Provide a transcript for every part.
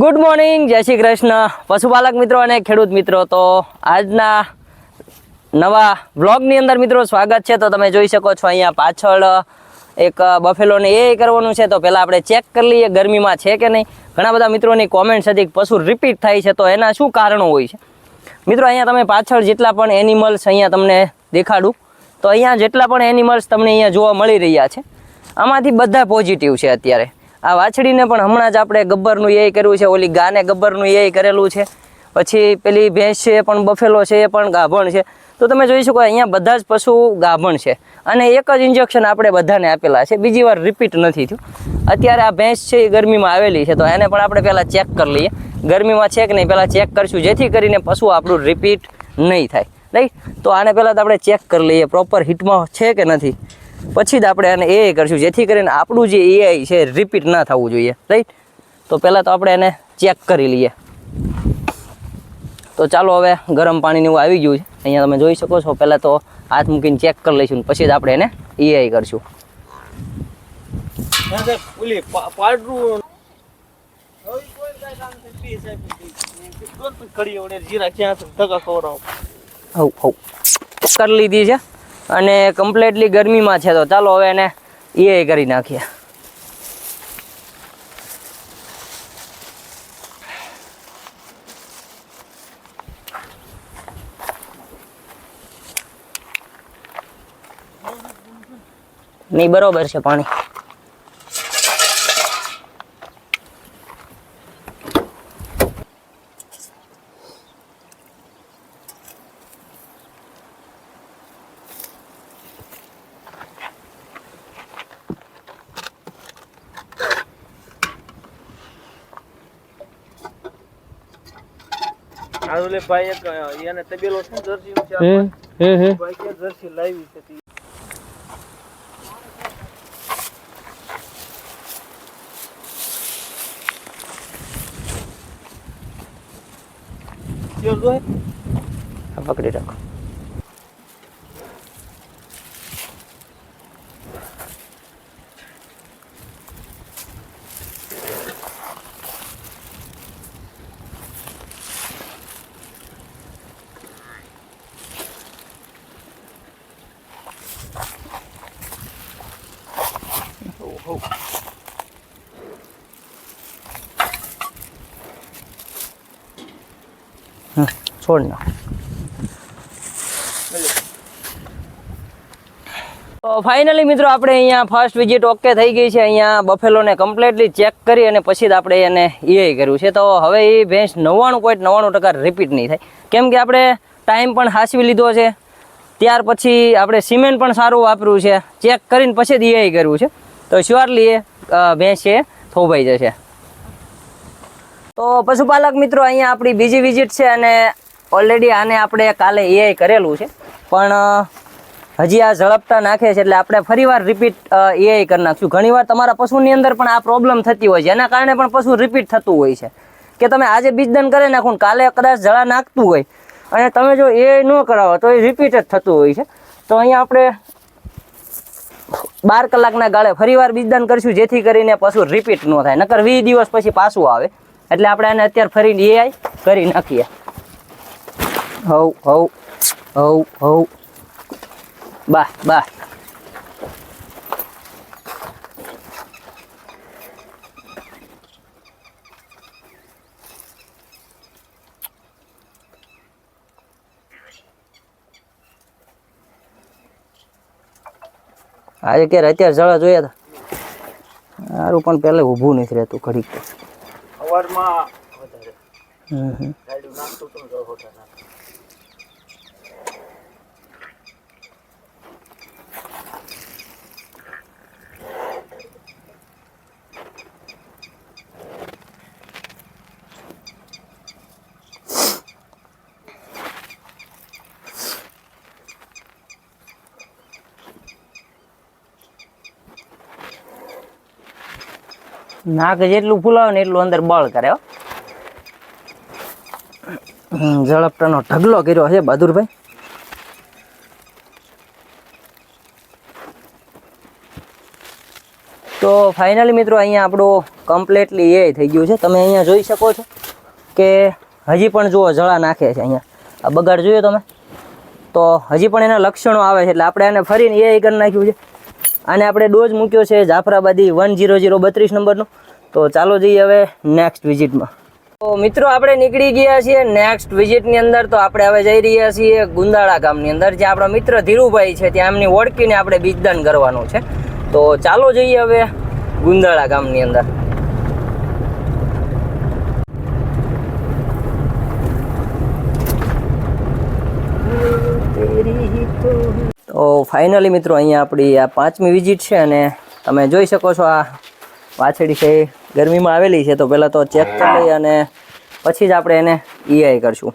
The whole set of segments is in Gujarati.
ગુડ મોર્નિંગ જય શ્રી કૃષ્ણ. પશુપાલક મિત્રો અને ખેડૂત મિત્રો, તો આજના નવા બ્લોગની અંદર મિત્રો સ્વાગત છે. તો તમે જોઈ શકો છો અહીંયા પાછળ એક બફેલોને એ કરવાનું છે. તો પહેલાં આપણે ચેક કરી લઈએ ગરમીમાં છે કે નહીં. ઘણા બધા મિત્રોની કોમેન્ટ્સ હતી પશુ રિપીટ થાય છે. તો એના શું કારણો હોય છે? મિત્રો, અહીંયા તમે પાછળ જેટલા પણ એનિમલ્સ અહીંયા તમને દેખાડું. તો અહીંયા જેટલા પણ એનિમલ્સ તમને અહીંયા જોવા મળી રહ્યા છે. આમાંથી બધા પોઝિટિવ છે અત્યારે. આ વાછડીને પણ હમણાં જ આપણે ગબ્બરનું એ કર્યું છે, ઓલી ગાને ગબ્બરનું એ કરેલું છે. પછી પેલી ભેંસ છે, એ પણ બફેલો છે, એ પણ ગાભણ છે. તો તમે જોઈ શકો અહીંયા બધા જ પશુ ગાભણ છે. અને એક જ ઇન્જેક્શન આપણે બધાને આપેલા છે. બીજી વાર રિપીટ નથી થયું. અત્યારે આ ભેંસ છે એ ગરમીમાં આવેલી છે, તો એને પણ આપણે પહેલાં ચેક કરી લઈએ. ગરમીમાં છે કે નહીં, પહેલાં ચેક કરીશું. જેથી કરીને પશુ આપણું રિપીટ નહીં થાય. રાઈટ? તો આને પહેલાં તો આપણે ચેક કરી લઈએ પ્રોપર હિટમાં છે કે નથી. પછી જ આપણે આને એ કરશું. જેથી કરીને આપણું જે એઆઈ છે રિપીટ ના થવું જોઈએ. રાઈટ તો પહેલાં તો આપણે એને ચેક કરી લઈએ. તો ચાલો હવે ગરમ પાણીને એવું આવી ગયું છે. અહીંયા તમે જોઈ શકો છો પહેલાં તો હાથ મૂકીને ચેક કરી લઈશું ને પછી જ આપણે એને એઆઈ કરશું. કરી લીધી છે? અને કમ્પ્લીટલી ગરમીમાં છે તો ચાલો હવે એને એ કરી નાખીએ. નહીં બરોબર છે પાણી. ભાઈ એક એને તબેલો છે ને છે હમ હમ હમ ભાઈ કે જર્સી લાવી છે પકડી રાખો. છોડ તો ફાઇનલી મિત્રો આપણે અહીંયા ફર્સ્ટ વિઝિટ ઓકે થઈ ગઈ છે. અહીંયા બફેલોને કમ્પ્લીટલી ચેક કરી અને પછી જ આપણે એને એ કર્યું છે. તો હવે એ ભેંસ નવ્વાણું પોઈન્ટ નવ્વાણું ટકા રિપીટ નહીં થાય. કેમ કે આપણે ટાઈમ પણ હાસવી લીધો છે. ત્યાર પછી આપણે સિમેન્ટ પણ સારું વાપર્યું છે. ચેક કરીને પછી જ એ કર્યું છે. તો શ્યોરલી ભેંસ છે થોભાઈ જશે. તો પશુપાલક મિત્રો, અહીંયા આપણી બીજી વિઝિટ છે અને ઓલરેડી આને આપણે કાલે એઆઈ કરેલું છે. પણ હજી આ ઝડપતા નાખે છે એટલે આપણે ફરીવાર રિપીટ એઆઈ કરી નાખશું. ઘણીવાર તમારા પશુની અંદર પણ આ પ્રોબ્લેમ થતી હોય છે. એના કારણે પણ પશુ રિપીટ થતું હોય છે. કે તમે આજે બીજદાન કરી નાખો કાલે કદાચ જળા નાખતું હોય. અને તમે જો એ ન કરાવો તો એ રિપીટ જ થતું હોય છે. તો અહીંયા આપણે બાર કલાકના ગાળે ફરીવાર બીજદાન કરીશું, જેથી કરીને પશુ રિપીટ ન થાય. નકર વીસ દિવસ પછી પાછું આવે. એટલે આપણે એને અત્યારે ફરી એઆઈ કરી નાખીએ. હવ હવ હવ હવ. બા બા. આજે ક્યારે અત્યારે જળા જોયા હતા સારું પણ પહેલે ઊભું નથી રહેતું ઘડીક. હમ હમ. નાક જેટલું ફૂલાવે ને એટલું અંદર બળ કરે ઝડપટાનો ઢગલો કર્યો છે બહાદુરભાઈ. તો ફાઇનલી મિત્રો અહીંયા આપણું કમ્પ્લીટલી એ થઈ ગયું છે. તમે અહીંયા જોઈ શકો છો કે હજી પણ જુઓ, જળા નાખે છે અહીંયા. આ બગાડ જોયો તમે? તો હજી પણ એના લક્ષણો આવે છે, એટલે આપણે એને ફરીને એ કરી નાખ્યું છે. આને આપણે ડોઝ મૂક્યો છે જાફરાબાદી વન જીરો જીરો બત્રીસ નંબરનો. તો ચાલો જઈએ હવે નેક્સ્ટ વિઝિટમાં તો મિત્રો, આપણે નીકળી ગયા છીએ નેક્સ્ટ વિઝિટની અંદર. તો આપણે હવે જઈ રહ્યા છીએ ગુંદાળા ગામની અંદર જે આપણા મિત્ર ધીરુભાઈ છે. ત્યાં એમની ઓળખીને આપણે બીજદાન કરવાનું છે. તો ચાલો જઈએ હવે ગુંદાળા ગામની અંદર. તો ફાઇનલી મિત્રો અહીંયા આપણી આ પાંચમી વિઝિટ છે અને તમે જોઈ શકો છો આ વાછડી છે ગરમીમાં આવેલી છે તો પહેલાં તો ચેક કરી અને પછી જ આપણે એને ઈઆઈ કરશું.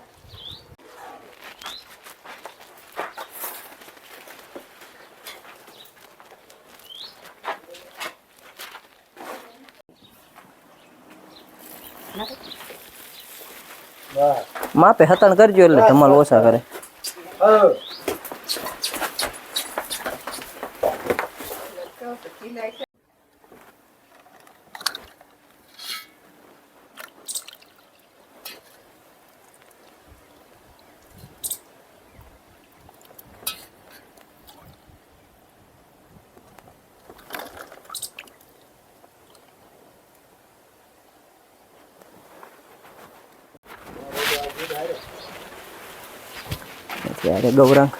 માપે હતણ કરજો એટલે ધમાલ ઓછા કરે. ત્યારે ગૌરાંગ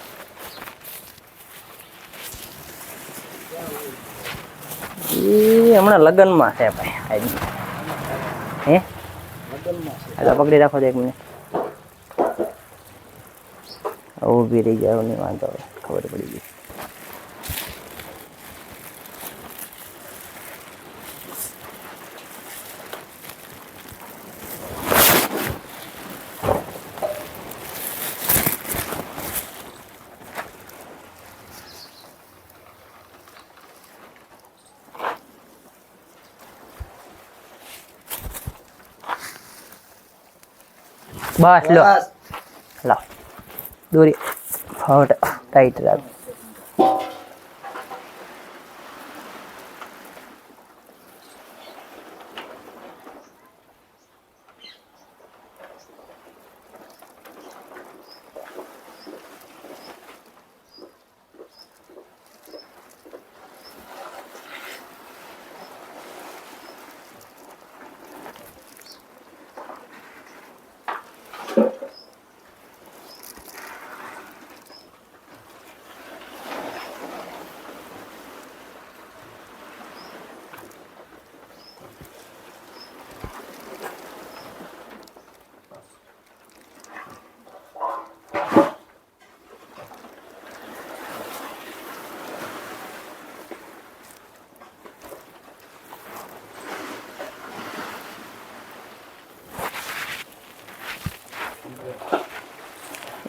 એ હમણાં લગ્નમાં છે, ભાઈ. આજી. હે? એટલે પકડી રાખો એક મિનિટ. ઊભી રહી જાય નહીં વાંધો હવે ખબર પડી ગઈ. બસ લો લાવ દોરી હટ ટાઈટ રાખ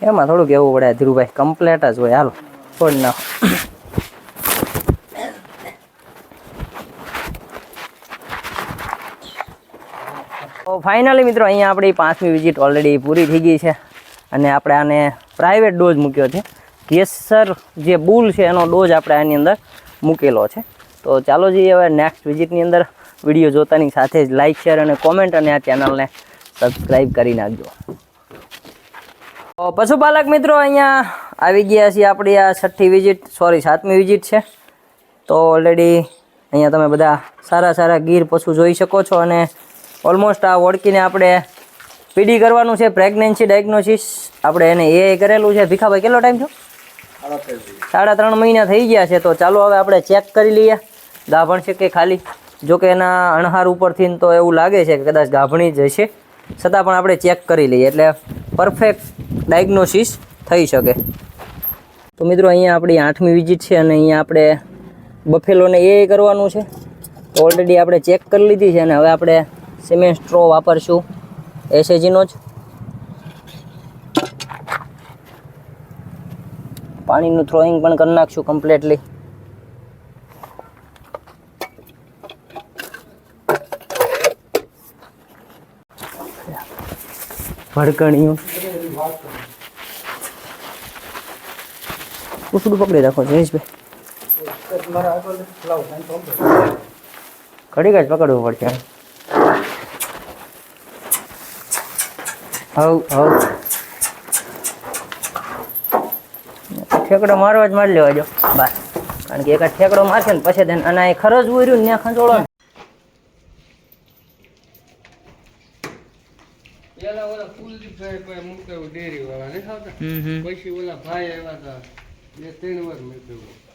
એમાં થોડુંક એવું પડે, ધીરુભાઈ કમ્પ્લેટ જ હોય. હાલો છોડ ના તો ફાઇનલી મિત્રો, અહીંયા આપણી પાંચમી વિઝિટ ઓલરેડી પૂરી થઈ ગઈ છે. અને આપણે આને પ્રાઇવેટ ડોઝ મૂક્યો છે. કેસર જે બુલ છે એનો ડોઝ આપણે આની અંદર મૂકેલો છે. તો ચાલો જઈએ હવે નેક્સ્ટ વિઝિટની અંદર. વીડિયો જોતાની સાથે જ લાઇક શેર અને કોમેન્ટ અને આ ચેનલને સબસ્ક્રાઈબ કરી નાખજો. પશુપાલક મિત્રો અહીંયા આવી ગયા છીએ આપણી આ છઠ્ઠી વિઝિટ. સોરી સાતમી વિઝિટ છે. તો ઓલરેડી અહીંયા તમે બધા સારા સારા ગીર પશુ જોઈ શકો છો અને ઓલમોસ્ટ આ ઓળખીને આપણે પીડી કરવાનું છે પ્રેગ્નન્સી ડાયગ્નોસિસ આપણે એને એ કરેલું છે. ભીખાભાઈ, કેટલો ટાઈમ થયો? સાડા ત્રણ મહિના થઈ ગયા છે. તો ચાલો હવે આપણે ચેક કરી લઈએ. ગાભણ છે કે ખાલી? જો કે એના અણહાર ઉપરથી તો એવું લાગે છે કે કદાચ ગાભણી જ હશે. છતાં પણ આપણે ચેક કરી લઈએ એટલે પરફેક્ટ ડાયગ્નોસિસ થઈ શકે. તો મિત્રો અહીંયા આપણી આઠમી વિઝિટ છે અને અહીંયા આપણે બફેલોને એ કરવાનું છે. તો ઓલરેડી આપણે ચેક કરી લીધી છે અને હવે આપણે સિમેન્ટ સ્ટ્રો વાપરશું. એસએજીનો જ. પાણીનું થ્રોઈંગ પણ કરી નાખશું કમ્પ્લીટલી ભડકણિયું ઉસડું પકડી રાખો જયેશભાઈ ઘડી જ પકડવું પડશે હવ હવ. ઠેકડો મારવા જ મારી લેવા જો બસ કારણ કે એક ઠેકડો મારશે ને પછી તેને અને ખરો જ ઉર્યું ને ત્યાં ખંચોળો ને. પેલા ઓલા કુલદીપભાઈ ભાઈ મૂકાયું ડેરી વાળા નહીં આવતા પછી ઓલા ભાઈ આવ્યા હતા બે ત્રણ વાર મૂક્યું.